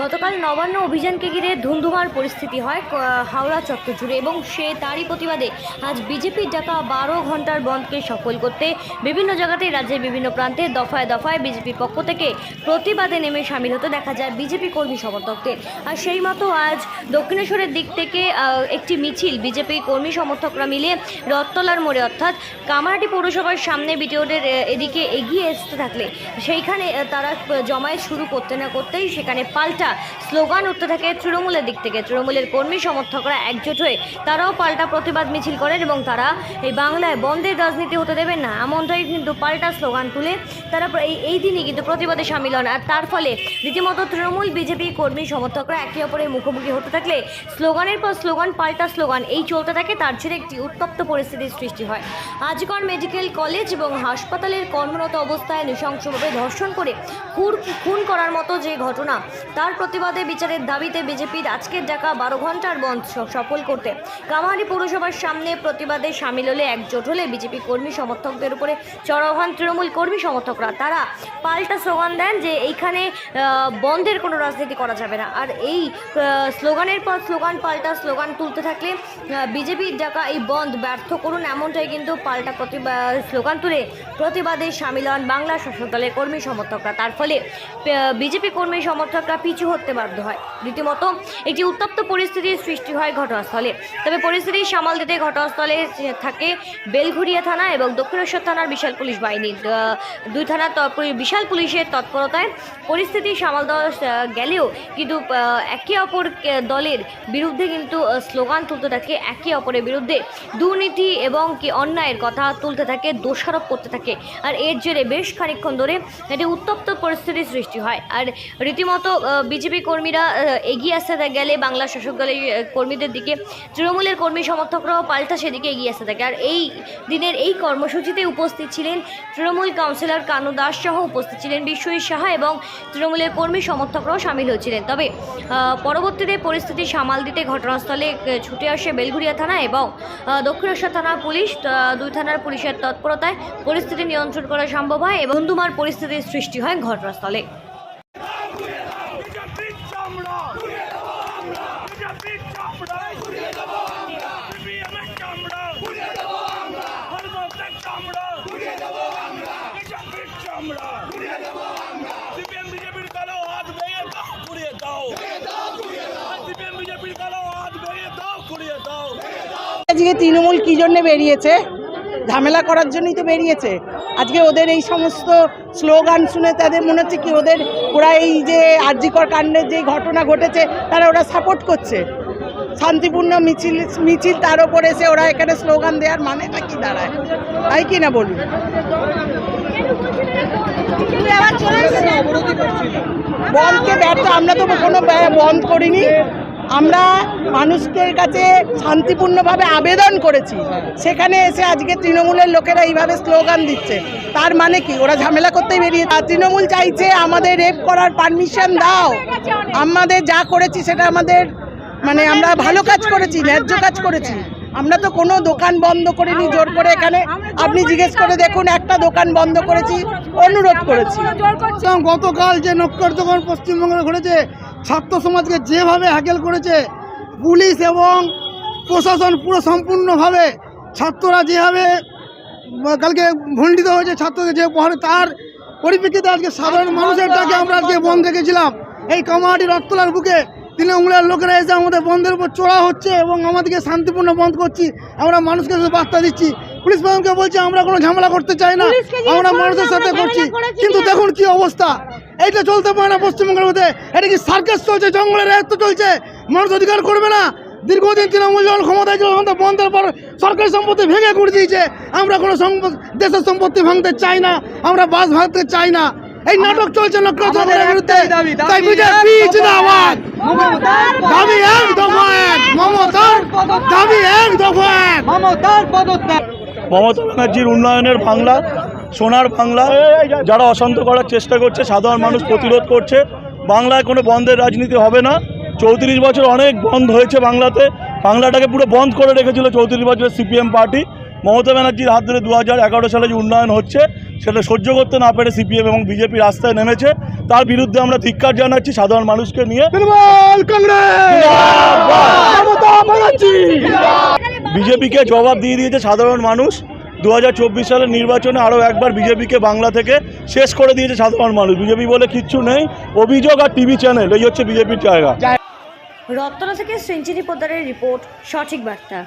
গতকাল নবান্ন অভিযানকে ঘিরে ধুমধুমার পরিস্থিতি হয় হাওড়া চত্বর এবং সে তারই প্রতিবাদে আজ বিজেপির ডাকা বারো ঘণ্টার বন্ধকে সফল করতে বিভিন্ন জায়গাতেই রাজ্যের বিভিন্ন প্রান্তে দফায় দফায় বিজেপির পক্ষ থেকে প্রতিবাদে নেমে সামিল হতে দেখা যায় বিজেপি কর্মী সমর্থকদের। আর সেই মতো আজ দক্ষিণেশ্বরের দিক থেকে একটি মিছিল বিজেপি কর্মী সমর্থকরা মিলে রথতলার মোড়ে, অর্থাৎ কামারহাটি পৌরসভার সামনে বিটিওদের এদিকে এগিয়ে আসতে থাকলে, সেইখানে তারা জমায়েত শুরু করতে না করতেই সেখানে পাল্টা স্লোগান উঠতে থাকে তৃণমূলের দিক থেকে। তৃণমূলের কর্মী সমর্থকরা একজোট হয়ে তারাও পাল্টা প্রতিবাদ মিছিল করেন এবং তারা এই বাংলায় বন্ধের রাজনীতি হতে দেবেন না। এমনটাই কিন্তু পাল্টা স্লোগান তুলে তারা এই এই দিনই কিন্তু প্রতিবাদে সামিল হন। আর তার ফলে রীতিমতো তৃণমূল, বিজেপি কর্মী সমর্থকরা একে অপরের মুখোমুখি হতে থাকলে স্লোগানের পর স্লোগান, পাল্টা স্লোগান এই চলতে থাকে, তার ছেড়ে একটি উত্তপ্ত পরিস্থিতির সৃষ্টি হয়। আজকর মেডিকেল কলেজ এবং হাসপাতালের কর্মরত অবস্থায় নৃশংসভাবে ধর্ষণ করে খুন খুন করার মতো যে ঘটনা তার প্রতিবাদে বিচারের দাবিতে বিজেপির আজকের ডাকা বারো ঘণ্টার বন্ধ সফল করতে। কামাহারি পৌরসভার সামনে প্রতিবাদে সামিল হলে একজোট হলে বিজেপি কর্মী সমর্থকদের উপরে চড়াও হন তৃণমূল কর্মী সমর্থকরা। তারা পাল্টা স্লোগান দেন যে এইখানে বন্ধের কোনো রাজনীতি করা যাবে না। আর এই স্লোগানের পর স্লোগান, পাল্টা স্লোগান তুলতে থাকলে বিজেপির ডাকা এই বন্ধ ব্যর্থ করুন এমনটাই কিন্তু পাল্টা প্রতিবাদ স্লোগান তুলে প্রতিবাদে সামিল হন বাংলা শাসক দলের কর্মী সমর্থকরা। তার ফলে বিজেপি কর্মী সমর্থকরা পিছু হতে বাধ্য হয়। রীতিমতো একটি উত্তপ্ত পরিস্থিতির সৃষ্টি হয় ঘটনাস্থলে। তবে পরিস্থিতি সামাল দিতে ঘটনাস্থলে থাকে বেলঘুরিয়া থানা এবং দক্ষিণেশ্বর থানার বিশাল পুলিশ বাহিনী। দুই থানার বিশাল পুলিশের তৎপরতায় পরিস্থিতি সামাল দেওয়া গেলেও কিন্তু একে অপর দলের বিরুদ্ধে কিন্তু স্লোগান তুলতে থাকে, একে অপরের বিরুদ্ধে দুর্নীতি এবং কি অন্যায়ের কথা তুলতে থাকে, দোষারোপ করতে থাকে। আর এর জেরে বেশ খানিকক্ষণ ধরে একটি উত্তপ্ত পরিস্থিতির সৃষ্টি হয়। আর রীতিমতো বিজেপি কর্মীরা এগিয়ে আসতে গেলে বাংলা শাসক দলের কর্মীদের দিকে। তৃণমূলের কর্মী সমর্থকরাও পাল্টা সেদিকে এগিয়ে আসতে থাকে। আর এই দিনের এই কর্মসূচিতে উপস্থিত ছিলেন তৃণমূল কাউন্সিলর কানু দাস সহ উপস্থিত ছিলেন বিশ্বজিৎ সাহা এবং তৃণমূলের কর্মী সমর্থকরাও সামিল হয়েছিলেন তবে পরবর্তীতে পরিস্থিতি সামাল দিতে ঘটনাস্থলে ছুটে আসে বেলঘুরিয়া থানা এবং দক্ষিণেশ্বর থানার পুলিশ। দুই থানার পুলিশের তৎপরতায় পরিস্থিতি নিয়ন্ত্রণ করা সম্ভব হয় এবং ধুমার পরিস্থিতির সৃষ্টি হয় ঘটনাস্থলে বিজেপির চামড়া বিজেপির চামড়া সিপিএমের চামড়া হরমতের চামড়া বিজেপির চামড়া সিপিএম বিজেপির কালো হাত ভেঙে দাও ঘুরিয়ে দাও সিপিএম বিজেপির কালো হাত ভেঙে দাও ঘুরিয়ে দাও আজকে তৃণমূল কী জন্য বেরিয়েছে? ঝামেলা করার জন্যই তো বেরিয়েছে। আজকে ওদের এই সমস্ত স্লোগান শুনে তাদের মনে হচ্ছে কি ওদের ওরা এই যে আর্যিকর কাণ্ডের যে ঘটনা ঘটেছে, তারা ওরা সাপোর্ট করছে। শান্তিপূর্ণ মিছিল মিছিল, তার ওপর এসে ওরা এখানে স্লোগান দেওয়ার মানেটা কি দাঁড়ায়? তাই কি না বলুন? বন্ধকে ব্যর্থ, আমরা তো কোনো বন্ধ করিনি। আমরা মানুষদের কাছে শান্তিপূর্ণভাবে আবেদন করেছি। সেখানে এসে আজকে তৃণমূলের লোকেরা এইভাবে স্লোগান দিচ্ছে। তার মানে কি? ওরা ঝামেলা করতেই বেরিয়ে তৃণমূল চাইছে আমাদের রেপ করার পারমিশন দাও। আমাদের যা করেছি সেটা আমাদের মানে আমরা ভালো কাজ করেছি ন্যায্য কাজ করেছি। আমরা তো কোনো দোকান বন্ধ করিনি জোর করে এখানে আপনি জিজ্ঞেস করে দেখুন একটা দোকান বন্ধ করেছি অনুরোধ করেছি। এবং গতকাল যে নক্ষত্রগণ পশ্চিমবঙ্গে ঘটেছে ছাত্র সমাজকে যেভাবে হ্যাকেল করেছে পুলিশ এবং প্রশাসন পুরো সম্পূর্ণভাবে ছাত্ররা যেভাবে কালকে ভণ্ডিত হয়েছে ছাত্রদের যে পহাড়ে তার পরিপ্রেক্ষিতে আজকে সাধারণ মানুষের ডাকে আমরা আজকে বন্ধ। রেখেছিলাম এই কামাহাটি রক্তলার বুকে তৃণমূলের লোকেরা এসে আমাদের বন্ধের উপর চড়া হচ্ছে এবং আমাদেরকে শান্তিপূর্ণ বন্ধ করছি। আমরা মানুষকে শুধু বার্তা দিচ্ছি। পুলিশ প্রশাসনকে বলছি আমরা কোনো ঝামেলা করতে চাই না। আমরা মানুষের সাথে করছি। কিন্তু দেখুন কি অবস্থা। এইটা চলতে পারে না পশ্চিমবঙ্গের মধ্যে। এটা কি সার্কাস চলছে? জঙ্গলের রায়ত্ব চলছে। মানুষ অধিকার করবে না। দীর্ঘদিন তৃণমূল যখন ক্ষমতায় ছিল তখন তো বন্ধের পর সরকারি সম্পত্তি ভেঙে করে দিয়েছে। আমরা কোনো দেশের সম্পত্তি ভাঙতে চাই না। আমরা বাস ভাঙতে চাই না। এই নাটক চলছে নক্ষত্রের বিরুদ্ধে। তাই বিজেপি জিন্দাবাদ দাবি এক দফা এক মমতার দাবি এক দফা এক। মমতা ব্যানার্জির উন্নয়নের বাংলা সোনার বাংলা যারা অশান্ত করার চেষ্টা করছে সাধারণ মানুষ প্রতিরোধ করছে বাংলায় কোনো বন্ধের রাজনীতি হবে না। চৌত্রিশ বছর অনেক বন্ধ হয়েছে বাংলাতে। বাংলাটাকে পুরো বন্ধ করে রেখেছিল চৌত্রিশ বছরের সিপিএম পার্টি। মমতা ব্যানার্জির হাত ধরে দু হাজার এগারো সালে যে উন্নয়ন হচ্ছে সেটা সহ্য করতে না পেরে সিপিএম এবং বিজেপি রাস্তায় নেমেছে। তার বিরুদ্ধে আমরা ধিক্কার জানাচ্ছি সাধারণ মানুষকে নিয়ে। বিজেপিকে জবাব দিয়ে দিয়েছে সাধারণ মানুষ। দু হাজার চব্বিশ সালের নির্বাচনে আরও একবার বিজেপিকে বাংলা থেকে শেষ করে দিয়েছে সাধারণ মানুষ। বিজেপি বলে কিচ্ছু নেই। অভিযোগ আর টিভি চ্যানেল এই হচ্ছে বিজেপির জায়গা। রত্তলা থেকে সেঞ্চুরি পোদ্দারের রিপোর্ট সঠিক বার্তা।